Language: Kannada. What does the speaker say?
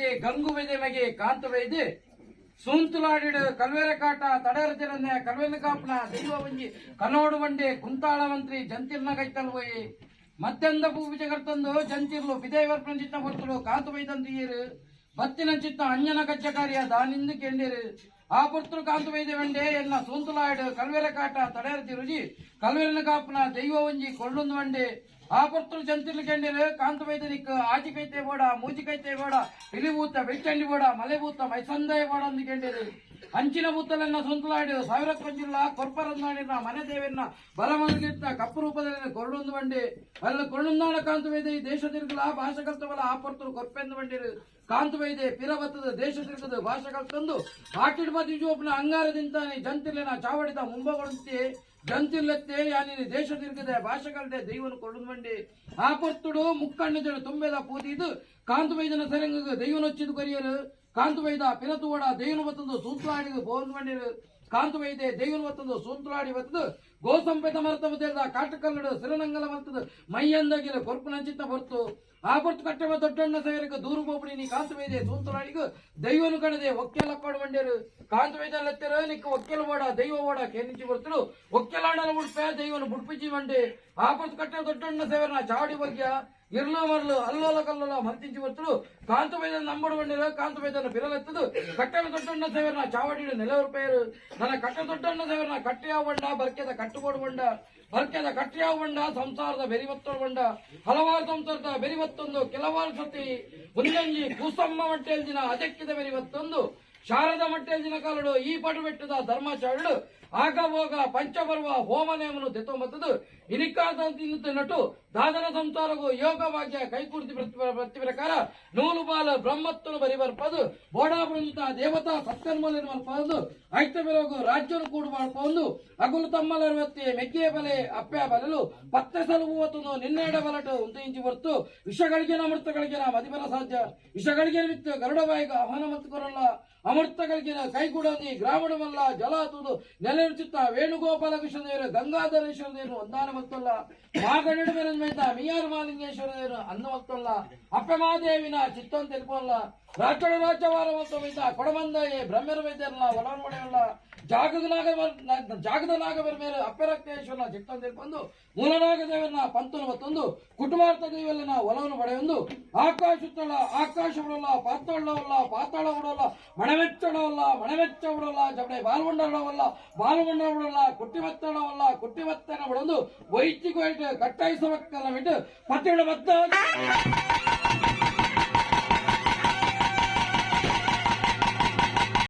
ಮೆಕ್ಕೆ ಗಂಗು ಮೆಗೆ ಕಾಂತ ವೈದೆ ಸೂಂತುಲಾಡಿ ಕಲ್ವೇರ ಕಾಟ ತಡರ್ತಿರನ್ನೆ ಕಲ್ವೇರ ಕಾಪನ ಬಂಜಿ ಕನ್ನೋಡು ಬಂಡೆ, ಕುಂತಾಳ ಮಂತ್ರಿ, ಜಂತಿರ್ನ ಹೋಯಿ. ಮತ್ತೆಂದ ಪೂಜೆ ಜಗರ್ತಂದು ಜಂತಿರ್ಲು ಬಿದೇವರ್ ಚಿತ್ತ ಕಾಂತ ವೈದಂತಿಯರು ಬತ್ತಿನ ಚಿತ್ತ ಅಂಜನ ಕಚ್ಚಕಾರಿಯ ದಾನಿಂದ ಕೆಂಡಿರು ಆ ಪುರ್ತರು ಕಾಂತು ವೈದ್ಯ ವಂಡೆ ಎನ್ನ ಸೂಂತುಲಾಡು ಕಲ್ವೇರ ಕಾಟ ತಡೆಯರ್ತಿ ರುಜಿ ಕಲ್ವೇರನ ಕಾಪನ ದೈವ ಒಂಜಿ ಕೊಳ್ಳೊಂದು ವಂಡೆ ಆ ಪುರ್ತರು ಜಂತಿರ್ಲು ಕೆಂಡಿರು ಕಾಂತು ವೈದ್ಯ ನಿಕ್ ಆಚಿ ಕೈತೆ ಬೋಡ ಮೂಜಿ ಕೈತೆ ಬೋಡ ಇಲಿಬೂತ ಬೆಳ್ಚಂಡಿ ಬೋಡ ಮಲೆಬೂತ ಮೈಸಂದಾಯ ಬೋಡ ಅಂದು ಕೆಂಡಿರು ಅಂಚಿನ ಬೂತಲೆನ್ನ ಸೊಂತಲಾಡಿ ಸಾವಿರ ಕೊಂಜಿಲ್ಲ ಕೊರ್ಪರನ್ನಾಡಿನ ಮನೆ ದೇವಿನ ಬಲಮಲಗಿತ್ತ ಕಪ್ಪು ರೂಪದಲ್ಲಿ ಕೊರಡೊಂದು ಬಂಡಿ ಅಲ್ಲಿ ಕೊರಡೊಂದಾಣ ಕಾಂತು ವೈದೆ ಈ ದೇಶ ತಿರುಗಲ ಭಾಷೆ ಕಲ್ತವಲ್ಲ ಆ ಪರ್ತರು ಕೊರ್ಪೆಂದು ಬಂಡಿರು ಕಾಂತು ವೈದೆ ಪಿರ ಬತ್ತದ ದೇಶ ತಿರುಗದ ಭಾಷೆ ಕಲ್ತಂದು ಆಟಿಡ್ ಜೋಪನ ಅಂಗಾರದಿಂದ ಜಂತಿಲಿನ ಚಾವಡಿದ ಮುಂಬಗೊಡುತ್ತೆ ಜಂತಿಲ್ಲತ್ತೆ ಯಾನಿ ದೇಶ ತಿರುಗದೆ ಭಾಷೆ ಕಲ್ದೆ ದೈವನು ಕೊರಡು ಬಂಡಿ ಆ ಪರ್ತುಡು ಮುಕ್ಕಣ್ಣಿದಳು ತುಂಬೆದ ಪೂತಿದು ಕಾಂತು ವೈದ್ಯನ ಸರಂಗ ದೈವನೊಚ್ಚಿದು ಕೊರಿಯರು ಕಾಂತು ವೈದ ಪಿರತುವಡ ದೈವನು ಬತ್ತಂದು ಸೂತ್ರಾಡಿದು ಬೋಂದು ಬಂಡಿರು ಕಾಂತು ವೈದೆ ದೈವನು ಬತ್ತಂದು ಸೂತ್ರಾಡಿ ಬತ್ತದು ಗೋಸಂಪೇತ ಮರತ ಮುದ್ದೇದ ಕಾಟಕಲ್ಲಡು ಸಿರನಂಗಲ ಮರ್ತದ ಮೈಯಂದಗಿರ ಕೊರ್ಪು ನಂಚಿತ್ತ ಬರ್ತು ಆ ಬರ್ತು ಕಟ್ಟವ ದೊಡ್ಡಣ್ಣ ಸೇವರಿಗೆ ದೂರು ಬೋಪಡಿ ನೀ ಕಾಂತು ವೈದೆ ಸೂತ್ರಾಡಿಗೂ ದೈವನು ಕಣದೆ ಒಕ್ಕೆಲ ಕೊಡು ಬಂಡಿರು ಕಾಂತು ವೈದ ಲೆತ್ತರ ನಿಕ್ಕ ಒಕ್ಕೆಲ ಓಡ ದೈವ ಓಡ ಕೆನಿಂಚಿ ಬರ್ತಳು ಮುಡ್ಪೆ ದೈವನ ಬುಡ್ಪಿಚಿ ಮಂಡಿ ಆ ಕಟ್ಟೆ ಕಟ್ಟವ ದೊಡ್ಡಣ್ಣ ಸೇವರನ ಚಾವಡಿ ಬಗ್ಗೆ ಇರ್ಲೋ ಮರ್ಲು, ಅಲ್ಲೋಲ ಕಲ್ಲೋಲ ಮಂತಿಂಚಿ ಬರ್ತಳು ಕಾಂತು ಬೈದ ನಂಬಡು ಬಂಡಿರ ಕಾಂತು ಬೈದನ ಬಿರಲೆತ್ತದು. ಕಟ್ಟಡ ದೊಡ್ಡಣ್ಣ ಸೇವರ ಚಾವಡಿಡು ನೆಲವರು ಪೇರು. ನನ್ನ ಕಟ್ಟ ದೊಡ್ಡಣ್ಣ ಸೇವನ ಕಟ್ಟೆಯ ಬಂಡ, ಬರ್ಕೆದ ಕಟ್ಟುಗೋಡು ಬಂಡ. ಬರ್ಕೆದ ಕಟ್ಟೆಯ ಬಂಡ, ಸಂಸಾರದ ಬೆರಿವತ್ತೋಡು ಬಂಡ. ಹಲವಾರು ಸಂಸಾರದ ಬೆರಿವತ್ತೊಂದು, ಕೆಲವಾರು ಸತಿ. ಮುಂಜಂಜಿ ಕೂಸಮ್ಮ ಮಟ್ಟೆಲ್ ದಿನ ಬೆರಿವತ್ತೊಂದು. శారదమంటే జినకాలుడు ఈ పటు పెట్టుದ ధర్మాచార్యుడు. ఆగబోగా పంచపర్వ హోమనేమును తెత్తమత్తదు ఇనికాదం తిన్నుతున్నట్టు ದಾದನ ಸಂಸಾರವು ಯೋಗ ಭಾಗ್ಯ ಕೈಕೂರ್ತಿ ಪ್ರತಿ ಪ್ರಕಾರ ನೂಲು ಬಾಲ ಬ್ರಹ್ಮತ್ವನು ಬರಿಬರ್ಪದು. ಬೋಡಾ ಬೃಂಜಿತ ದೇವತಾ ಸತ್ಕರ್ಮಲಿ ಮಲ್ಪದು ಐತವಿರೋಗು ರಾಜ್ಯನು ಕೂಡು ಮಾಡ್ಕೊಂಡು ಅಗುಲು ತಮ್ಮಲರ್ವತ್ತಿ ಮೆಕ್ಕಿಯ ಬಲೆ ಅಪ್ಪೆ ಬಲಲು. ಪತ್ತೆ ಸಲುವತನು ನಿನ್ನೆಡ ಬಲಟು ಉಂಟು ಇಂಚಿ ಬರ್ತು. ವಿಷಗಳಿಗೆನ ಅಮೃತಗಳಿಗೆನ ಮದಿಬಲ ಸಾಧ್ಯ. ವಿಷಗಳಿಗೆ ಬಿತ್ತು ಗರುಡ ಬಾಯಿಗ ಆಹ್ವಾನ ಮತ್ತು ಕೊರಲ್ಲ ಅಮೃತಗಳಿಗೆನ ಕೈಗೂಡಂದಿ ಗ್ರಾಮಣವಲ್ಲ ಜಲ ನೆಲೆ ನೆಲೆರುಚಿತ್ತ ವೇಣುಗೋಪಾಲ ಕೃಷ್ಣದೇವರು ಗಂಗಾಧರೇಶ್ವರ ದೇವರು ಒಂದಾನ ಮತ್ತಲ್ಲ ಮೇಲಿನ ಅಪ್ಪೆ ಮಹಾದೇವಿನ ಚಿತ್ತೊಂದು ತಿಳ್ಕೊಲ್ಲ ರಾಜ್ಯ ರಾಜ್ಯವಾರ ಮತ್ತು ಮೈತ ಕೊಡಮಂದಾಯಿ ಬ್ರಹ್ಮರ ಒಲವನ್ ಹೊಡೆಯಲ್ಲ ಜಾಗದ ನಾಗ ಜಾಗದ ನಾಗವರ ಮೇಲೆ ಅಪ್ಪರಕ್ತೇಶ್ವರನ ಚಿತ್ತೊಂದು ತಿಳ್ಕೊಂಡು ಮೂಲನಾಗ ದೇವರನ್ನ ಪಂತನ ಮತ್ತೊಂದು ಕುಟುಂಬಾರ್ಥ ದೇವರನ್ನ ಒಲವನ್ನು ಪಡೆಯೊಂದು. ಆಕಾಶುತ್ತಳ ಆಕಾಶವುಡಲ್ಲ ಪಾತಾಳವಲ್ಲ ಪಾತಾಳ ಉಡಲ್ಲ ಮಣವೆಚ್ಚಡವಲ್ಲ ಮಣವೆಚ್ಚ ಉಡಲ್ಲ ಜಬಡೆ ಬಾಲಮಂಡಳವಲ್ಲ ಬಾಲಮಂಡಳ ಉಡಲ್ಲ ಕುಟ್ಟಿ ಮತ್ತಡವಲ್ಲ ಕುಟ್ಟಿ ಮತ್ತನ ಬಿಡೊಂದು ವೈದ್ಯಕ ಕಟ್ಟಾಯಿಸಬೇಕಲ್ಲ ಬಿಟ್ಟು ಪತ್ತಿಡ ಮತ್ತ